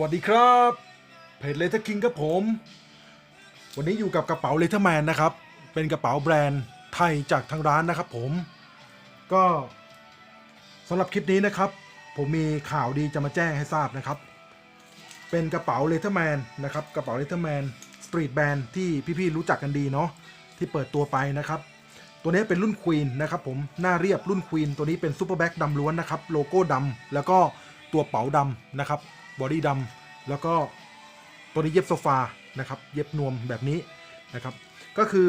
วัสดีครับเพจเลเทอร์คิงครับผม วันนี้อยู่กับกระเป๋าเลเทอร์แมนนะครับ เป็นกระเป๋าแบรนด์ไทยจากทางร้านนะครับผม ก็สำหรับคลิปนี้นะครับ ผมมีข่าวดีจะมาแจ้งให้ทราบนะครับ เป็นกระเป๋าเลเทอร์แมนนะครับ กระเป๋าเลเทอร์แมนสตรีทแบรนด์ที่พี่ๆรู้จักกันดีเนาะที่เปิดตัวไปนะครับ ตัวนี้เป็นรุ่นควีนนะครับผมหน้าเรียบรุ่นควีนตัวนี้เป็นซูเปอร์แบ็กดำล้วนนะครับ โลโก้ดำแล้วก็ตัวเป๋าดำนะครับ บอดี้ดำแล้วก็ตัวนี้เย็บโซฟานะครับเย็บนวมแบบนี้นะครับ ก็คือ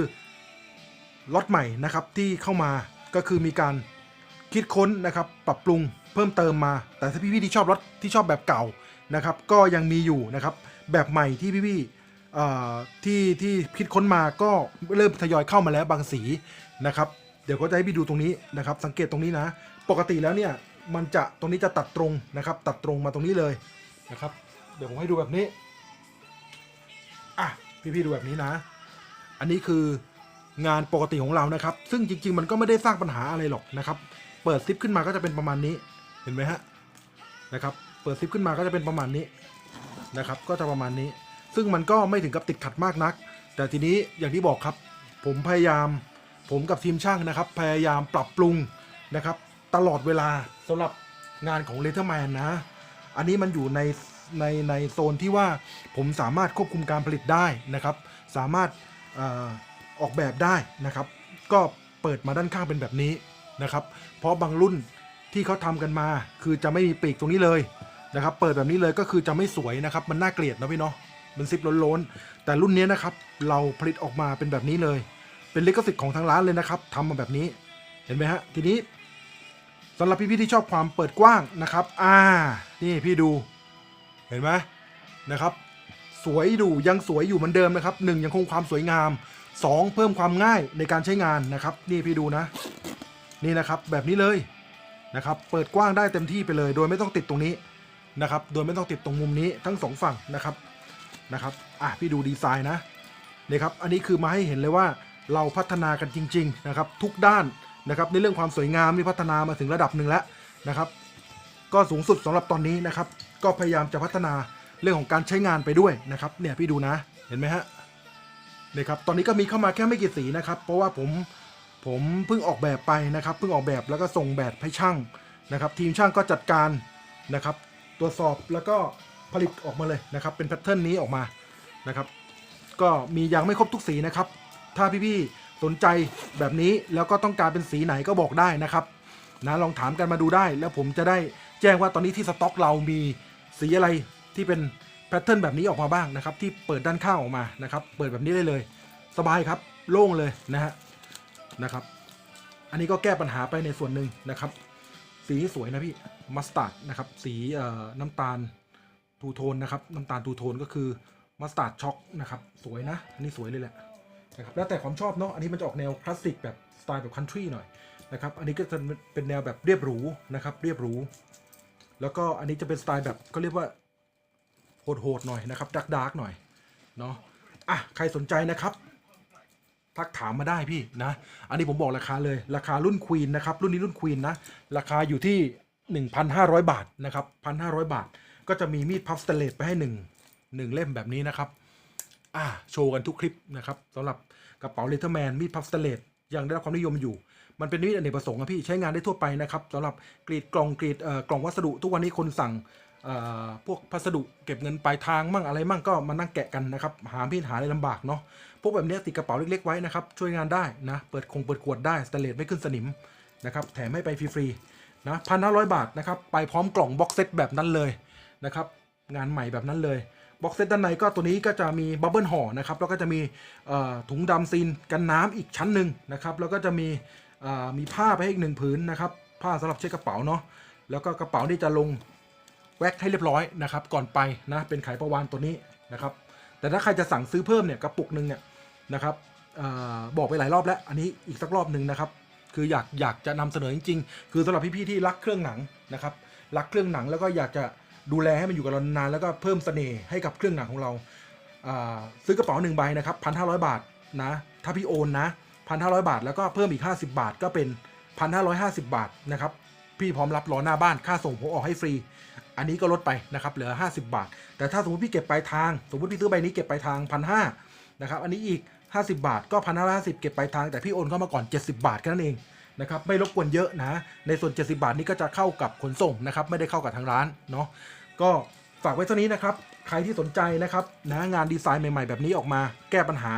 ล็อตใหม่นะครับที่เข้ามาก็คือมีการคิดค้นนะครับปรับปรุงเพิ่มเติมมา แต่ถ้าพี่ๆที่ชอบรถที่ชอบแบบเก่านะครับ ก็ยังมีอยู่นะครับแบบใหม่ที่พี่ๆเอ่ที่ที่คิดค้นมาก็เริ่มทยอยเข้ามาแล้วบางสีนะครับ เดี๋ยวก็จะให้พี่ดูตรงนี้นะครับ สังเกตตรงนี้นะ ปกติแล้วเนี่ยมันจะตรงนี้จะตัดตรงนะครับ ตัดตรงมาตรงนี้เลย นะครับ เดี๋ยวผมให้ดูแบบนี้ อะ พี่ๆดูแบบนี้นะ อันนี้คืองานปกติของเรานะครับ ซึ่งจริง ๆ มันก็ไม่ได้สร้างปัญหาอะไรหรอกนะครับ เปิดซิปขึ้นมาก็จะเป็นประมาณนี้ เห็นไหมฮะ นะครับ เปิดซิปขึ้นมาก็จะเป็นประมาณนี้นะครับ ก็จะประมาณนี้ ซึ่งมันก็ไม่ถึงกับติดขัดมากนัก แต่ทีนี้อย่างที่บอกครับ ผมพยายาม ผมกับทีมช่างนะครับ พยายามปรับปรุงนะครับ ตลอดเวลาสำหรับงานของเลเทอร์แมนนะ อันนี้มันอยู่ในในในโซนที่ว่าผมสามารถควบคุมการผลิตได้นะครับ สามารถออออกแบบได้นะครับ ก็เปิดมาด้านข้างเป็นแบบนี้นะครับ เพราะบางรุ่นที่เขาทำกันมา คือจะไม่มีปีกตรงนี้เลยนะครับ เปิดแบบนี้เลยก็คือจะไม่สวยนะครับ มันน่าเกลียดนะพี่เนาะมันซิปล้นๆแต่รุ่นนี้นะครับ เราผลิตออกมาเป็นแบบนี้เลย เป็นลิขสิทธิ์ของทางร้านเลยนะครับทำมาแบบนี้เห็นไหมฮะทีนี้สำหรับพี่ๆที่ชอบความเปิดกว้างนะครับ อ่า นี่พี่ดู เห็นไหมนะครับ สวยดูยังสวยอยู่เหมือนเดิมนะครับหนึ่งยังคงความสวยงามสองเพิ่มความง่ายในการใช้งานนะครับ นี่พี่ดูนะ นี่นะครับแบบนี้เลยนะครับ เปิดกว้างได้เต็มที่ไปเลย โดยไม่ต้องติดตรงนี้นะครับ โดยไม่ต้องติดตรงมุมนี้ทั้งสองฝั่งนะครับนะครับอะพี่ดูดีไซน์นะนี่ครับอันนี้คือมาให้เห็นเลยว่าเราพัฒนากันจริง ๆ นะครับ ทุกด้านนะครับในเรื่องความสวยงามนี่พัฒนามาถึงระดับหนึ่งแล้วนะครับ ก็สูงสุดสำหรับตอนนี้นะครับ ก็พยายามจะพัฒนาเรื่องของการใช้งานไปด้วยนะครับ เนี่ยพี่ดูนะเห็นไหมฮะนี่ครับตอนนี้ก็มีเข้ามาแค่ไม่กี่สีนะครับ เพราะว่าผมผมเพิ่งออกแบบไปนะครับเพิ่งออกแบบแล้วก็ส่งแบบให้ช่างนะครับ ทีมช่างก็จัดการนะครับ ตรวจสอบแล้วก็ผลิตออกมาเลยนะครับ เป็นแพทเทิร์นนี้ออกมานะครับ ก็มียังไม่ครบทุกสีนะครับ ถ้าพี่ๆสนใจแบบนี้แล้วก็ต้องการเป็นสีไหนก็บอกได้นะครับนะลองถามกันมาดูได้แล้วผมจะได้ แจ้งว่าตอนนี้ที่สต็อกเรามีสีอะไรที่เป็นแพทเทิร์นแบบนี้ออกมาบ้างนะครับ ที่เปิดด้านข้างออกมานะครับ เปิดแบบนี้ได้เลย สบายครับ โล่งเลยนะฮะนะครับ อันนี้ก็แก้ปัญหาไปในส่วนหนึ่งนะครับ สีสวยนะพี่มัสตาร์ดนะครับ สีน้ำตาลทูโทนนะครับ น้ำตาลทูโทนก็คือมัสตาร์ดช็อกนะครับ สวยนะ อันนี้สวยเลยแหละนะครับแล้วแต่ความชอบเนาะอันนี้มันจะออกแนวคลาสสิกแบบสไตล์แบบคันทรีหน่อยนะครับ อันนี้ก็จะเป็นแนวแบบเรียบหรูนะครับ เรียบหรู แล้วก็อันนี้จะเป็นสไตล์แบบก็เรียกว่าโหดๆหน่อยนะครับดักดากหน่อยเนาะอะใครสนใจนะครับ ทักถามมาได้พี่นะ อันนี้ผมบอกราคาเลย ราคารุ่นควีนนะครับ รุ่นนี้รุ่นควีนนะ ราคาอยู่ที่ 1,500 บาทนะครับ 1,500 บาท ก็จะมีมีดพับสเตเลสไปให้1 1เล่มแบบนี้นะครับ อ่าโชว์กันทุกคลิปนะครับสำหรับกระเป๋าเลเทอร์แมนมีดพับสเตเลส ยังได้รับความนิยมอยู่ มันเป็นมีดอเนกประสงค์อะพี่ใช้งานได้ทั่วไปนะครับสำหรับกรีดกล่องกรีดกล่องวัสดุ ทุกวันนี้คนสั่งพวกพัสดุเก็บเงินปลายทางมั่งอะไรมั่งก็มานั่งแกะกันนะครับหาพี่หาอะไรลำบากเนาะพวกแบบนี้ติดกระเป๋าเล็กๆไว้นะครับช่วยงานได้นะเปิดคงเปิดขวดได้สเตเลสไม่ขึ้นสนิมนะครับแถมให้ไปฟรีๆนะพันห้าร้อยบาทนะครับไปพร้อมกล่องบ็อกเซตแบบนั้นเลยนะครับงานใหม่แบบนั้นเลย บ็อกเซตด้านในก็ตัวนี้ก็จะมีบับเบิลห่อนะครับแล้วก็จะมีถุงดำซีนกันน้ำอีกชั้นหนึ่งนะครับแล้วก็จะมีมีผ้าไปให้อีกหนึ่งผืนนะครับผ้าสำหรับเช็ดกระเป๋าเนาะแล้วก็กระเป๋านี่จะลงแว็กให้เรียบร้อยนะครับก่อนไปนะเป็นไขประวานตัวนี้นะครับแต่ถ้าใครจะสั่งซื้อเพิ่มเนี่ยกระปุกหนึ่งเนี่ยนะครับออบอกไปหลายรอบแล้วอันนี้อีกสักรอบหนึ่งนะครับคืออยากอยากจะนำเสนอจริงๆ คือสำหรับพี่ๆที่รักเครื่องหนังนะครับรักเครื่องหนังแล้วก็อยากจะ ดูแลให้มันอยู่กับเรานานแล้วก็เพิ่มเสน่ห์ให้กับเครื่องหนังของเรา ซื้อกระเป๋าหนึ่งใบนะครับพันห้าร้อยบาทนะ ถ้าพี่โอนนะพันห้าร้อยบาท แล้วก็เพิ่มอีกห้าสิบาทก็เป็นพันห้าร้อยห้าสิบบาทนะครับ พี่พร้อมรับรอหน้าบ้านค่าส่งผมออกให้ฟรี อันนี้ก็ลดไปนะครับเหลือ50บาท แต่ถ้าสมมติพี่เก็บปลายทาง สมมติพี่ซื้อใบนี้เก็บปลายทางพันห้านะครับ อันนี้อีก50บาท ก็พันห้าสิบเก็บปลายทางแต่พี่โอนเข้ามาก่อน70บาทแค่นั้นเอง นะครับไม่รบกวนเยอะนะในส่วน 70 บาทนี้ก็จะเข้ากับขนส่งนะครับไม่ได้เข้ากับทางร้านเนาะก็ฝากไว้เท่านี้นะครับใครที่สนใจนะครับนะงานดีไซน์ใหม่ๆแบบนี้ออกมา แก้ปัญหา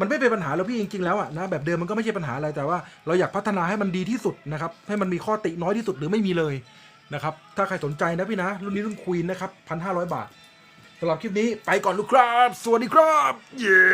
มันไม่เป็นปัญหาแล้วพี่จริงๆแล้วอะนะแบบเดิมมันก็ไม่ใช่ปัญหาอะไรแต่ว่าเราอยากพัฒนาให้มันดีที่สุดนะครับให้มันมีข้อติน้อยที่สุดหรือไม่มีเลยนะครับถ้าใครสนใจนะพี่นะรุ่นนี้รุ่นควีนนะครับพันห้าร้อยบาทสำหรับคลิปนี้ไปก่อนลูกครับ สวัสดีครับ เย้